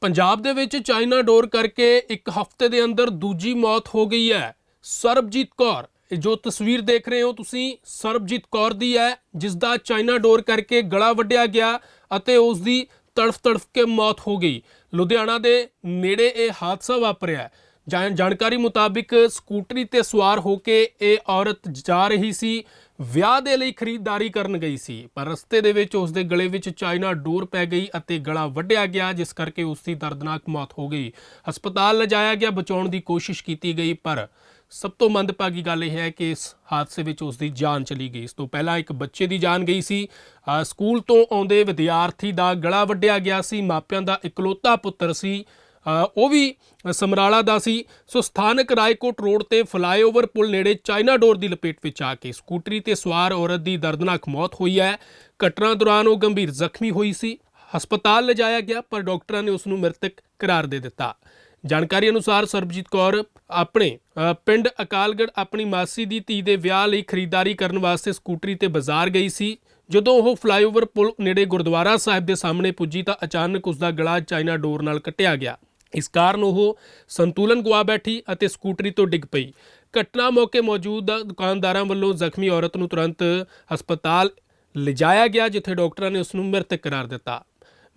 ਪੰਜਾਬ ਦੇ ਵਿੱਚ ਚਾਈਨਾ ਡੋਰ ਕਰਕੇ ਇੱਕ ਹਫ਼ਤੇ ਦੇ ਅੰਦਰ ਦੂਜੀ ਮੌਤ ਹੋ ਗਈ ਹੈ। ਸਰਬਜੀਤ ਕੌਰ, ਇਹ ਜੋ ਤਸਵੀਰ ਦੇਖ ਰਹੇ ਹੋ ਤੁਸੀਂ, ਸਰਬਜੀਤ ਕੌਰ ਦੀ ਹੈ, ਜਿਸ ਦਾ ਚਾਈਨਾ ਡੋਰ ਕਰਕੇ ਗਲਾ ਵੱਢਿਆ ਗਿਆ ਅਤੇ ਉਸ ਦੀ ਤੜਫ ਤੜਫ ਕੇ ਮੌਤ ਹੋ ਗਈ। ਲੁਧਿਆਣਾ ਦੇ ਨੇੜੇ ਇਹ ਹਾਦਸਾ ਵਾਪਰਿਆ ਜਾਣਕਾਰੀ ਮੁਤਾਬਿਕ ਸਕੂਟਰੀ ਤੇ ਸਵਾਰ ਹੋ ਕੇ ਇਹ ਔਰਤ ਜਾ ਰਹੀ ਸੀ, ਵਿਆਹ ਦੇ ਲਈ ਖਰੀਦਦਾਰੀ ਕਰਨ ਗਈ ਸੀ, ਪਰ ਰਸਤੇ ਦੇ ਵਿੱਚ ਉਸ ਦੇ ਗਲੇ ਵਿੱਚ ਚਾਈਨਾ ਡੋਰ ਪੈ ਗਈ ਅਤੇ ਗਲਾ ਵੱਢਿਆ ਗਿਆ, ਜਿਸ ਕਰਕੇ ਉਸ ਦੀ ਦਰਦਨਾਕ ਮੌਤ ਹੋ ਗਈ। ਹਸਪਤਾਲ ਲਿਜਾਇਆ ਗਿਆ, ਬਚਾਉਣ ਦੀ ਕੋਸ਼ਿਸ਼ ਕੀਤੀ ਗਈ, ਪਰ ਸਭ ਤੋਂ ਮੰਦਭਾਗੀ ਗੱਲ ਇਹ ਹੈ ਕਿ ਇਸ ਹਾਦਸੇ ਵਿੱਚ ਉਸ ਦੀ ਜਾਨ ਚਲੀ ਗਈ। ਇਸ ਤੋਂ ਪਹਿਲਾਂ ਇੱਕ ਬੱਚੇ ਦੀ ਜਾਨ ਗਈ ਸੀ। ਸਕੂਲ ਤੋਂ ਆਉਂਦੇ ਵਿਦਿਆਰਥੀ ਦਾ ਗਲਾ ਵੱਢਿਆ ਗਿਆ ਸੀ, ਮਾਪਿਆਂ ਦਾ ਇਕਲੌਤਾ ਪੁੱਤਰ ਸੀ। ਉਹ ਵੀ ਸਮਰਾਲਾ ਦਾ ਸੀ। ਸੋ ਸਥਾਨਕ ਰਾਏਕੋਟ ਰੋਡ ਤੇ ਫਲਾਈਓਵਰ ਪੁਲ ਨੇੜੇ ਚਾਈਨਾ ਡੋਰ ਦੀ ਲਪੇਟ ਵਿੱਚ ਆ ਕੇ ਸਕੂਟਰੀ ਤੇ ਸਵਾਰ ਔਰਤ ਦੀ ਦਰਦਨਾਕ ਮੌਤ ਹੋਈ ਹੈ। ਘਟਨਾ ਦੌਰਾਨ ਉਹ ਗੰਭੀਰ ਜ਼ਖਮੀ ਹੋਈ ਸੀ। ਹਸਪਤਾਲ ਲਿਜਾਇਆ ਗਿਆ, ਪਰ ਡਾਕਟਰਾਂ ਨੇ ਉਸ ਨੂੰ ਮ੍ਰਿਤਕ ਕਰਾਰ ਦੇ ਦਿੱਤਾ। ਜਾਣਕਾਰੀ ਅਨੁਸਾਰ ਸਰਬਜੀਤ ਕੌਰ ਆਪਣੇ ਪਿੰਡ ਅਕਾਲਗੜ੍ਹ ਆਪਣੀ ਮਾਸੀ ਦੀ ਧੀ ਦੇ ਵਿਆਹ ਲਈ ਖਰੀਦਦਾਰੀ ਕਰਨ ਵਾਸਤੇ ਸਕੂਟਰੀ ਤੇ ਬਾਜ਼ਾਰ ਗਈ ਸੀ। ਜਦੋਂ ਉਹ ਫਲਾਈਓਵਰ ਪੁਲ ਨੇੜੇ ਗੁਰਦੁਆਰਾ ਸਾਹਿਬ ਦੇ ਸਾਹਮਣੇ ਪੁੱਜੀ ਤਾਂ ਅਚਾਨਕ ਉਸ ਦਾ ਗਲਾ ਚਾਈਨਾ ਡੋਰ ਨਾਲ ਕੱਟਿਆ ਗਿਆ। ਇਸ ਕਾਰਨ ਉਹ ਸੰਤੁਲਨ ਗਵਾ ਬੈਠੀ ਅਤੇ ਸਕੂਟਰੀ ਤੋਂ ਡਿੱਗ ਪਈ। ਘਟਨਾ ਮੌਕੇ ਮੌਜੂਦ ਦੁਕਾਨਦਾਰਾਂ ਵੱਲੋਂ ਜ਼ਖਮੀ ਔਰਤ ਨੂੰ ਤੁਰੰਤ ਹਸਪਤਾਲ ਲਿਜਾਇਆ ਗਿਆ, ਜਿੱਥੇ ਡਾਕਟਰਾਂ ਨੇ ਉਸ ਨੂੰ ਮ੍ਰਿਤਕ ਕਰਾਰ ਦਿੱਤਾ।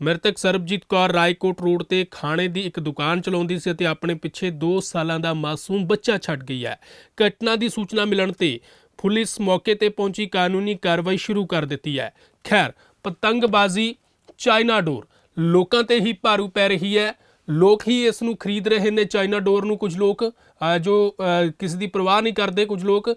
ਮ੍ਰਿਤਕ ਸਰਬਜੀਤ ਕੌਰ ਰਾਏਕੋਟ ਰੋਡ ਤੇ ਖਾਣੇ ਦੀ ਇੱਕ ਦੁਕਾਨ ਚਲਾਉਂਦੀ ਸੀ ਅਤੇ ਆਪਣੇ ਪਿੱਛੇ 2 ਸਾਲਾਂ ਦਾ ਮਾਸੂਮ ਬੱਚਾ ਛੱਡ ਗਈ ਹੈ। ਘਟਨਾ ਦੀ ਸੂਚਨਾ ਮਿਲਣ ਤੇ ਪੁਲਿਸ ਮੌਕੇ ਤੇ ਪਹੁੰਚੀ, ਕਾਨੂੰਨੀ ਕਾਰਵਾਈ ਸ਼ੁਰੂ ਕਰ ਦਿੱਤੀ ਹੈ। ਖੈਰ, ਪਤੰਗਬਾਜ਼ੀ ਚਾਈਨਾ ਡੋਰ, ਲੋਕਾਂ ਤੇ ਹੀ ਭਾਰੂ ਪੈ ਰਹੀ ਹੈ। ਲੋਕ ਹੀ ਇਸ ਨੂੰ ਖਰੀਦ ਰਹੇ ਨੇ ਚਾਈਨਾ ਡੋਰ ਨੂੰ ਕੁਝ ਲੋਕ ਜੋ ਕਿਸੇ ਦੀ ਪਰਵਾਹ ਨਹੀਂ ਕਰਦੇ ਕੁਝ ਲੋਕ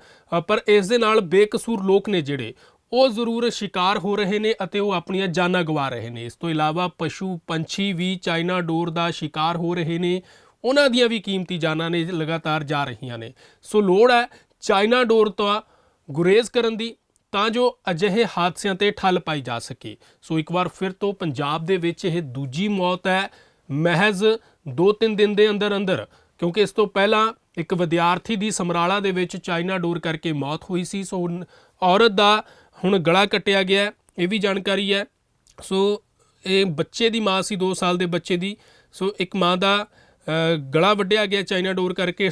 ਪਰ ਇਸ ਦੇ ਨਾਲ ਬੇਕਸੂਰ ਲੋਕ ਨੇ ਜਿਹੜੇ, ਉਹ ਜ਼ਰੂਰ ਸ਼ਿਕਾਰ ਹੋ ਰਹੇ ਨੇ ਅਤੇ ਉਹ ਆਪਣੀਆਂ ਜਾਨਾਂ ਗਵਾ ਰਹੇ ਨੇ। ਇਸ ਤੋਂ ਇਲਾਵਾ ਪਸ਼ੂ ਪੰਛੀ ਵੀ ਚਾਈਨਾ ਡੋਰ ਦਾ ਸ਼ਿਕਾਰ ਹੋ ਰਹੇ ਨੇ, ਉਹਨਾਂ ਦੀਆਂ ਵੀ ਕੀਮਤੀ ਜਾਨਾਂ ਨੇ ਲਗਾਤਾਰ ਜਾ ਰਹੀਆਂ ਨੇ। ਸੋ ਲੋੜ ਹੈ ਚਾਈਨਾ ਡੋਰ ਤੋਂ ਗੁਰੇਜ਼ ਕਰਨ ਦੀ, ਤਾਂ ਜੋ ਅਜਿਹੇ ਹਾਦਸਿਆਂ ਤੇ ਠੱਲ ਪਾਈ ਜਾ ਸਕੇ। ਸੋ ਇੱਕ ਵਾਰ ਫਿਰ ਤੋਂ ਪੰਜਾਬ ਦੇ ਵਿੱਚ ਇਹ ਦੂਜੀ ਮੌਤ ਹੈ। ਮਹਿਜ਼ 2-3 ਦਿਨ ਦੇ ਅੰਦਰ ਅੰਦਰ ਕਿਉਂਕਿ ਇਸ ਤੋਂ ਪਹਿਲਾਂ ਇੱਕ ਵਿਦਿਆਰਥੀ ਦੀ ਸਮਰਾਲਾ ਦੇ ਵਿੱਚ ਚਾਈਨਾ ਡੋਰ ਕਰਕੇ ਮੌਤ ਹੋਈ ਸੀ। ਸੋ ਔਰਤ ਦਾ ਹੁਣ ਗਲਾ ਕੱਟਿਆ ਗਿਆ ਇਹ ਵੀ ਜਾਣਕਾਰੀ ਹੈ। ਸੋ ਇਹ ਬੱਚੇ ਦੀ ਮਾਂ ਸੀ 2 ਸਾਲ ਦੇ ਬੱਚੇ ਦੀ। ਸੋ ਇੱਕ ਮਾਂ ਦਾ ਗਲਾ ਵੱਢਿਆ ਗਿਆ ਚਾਈਨਾ ਡੋਰ ਕਰਕੇ।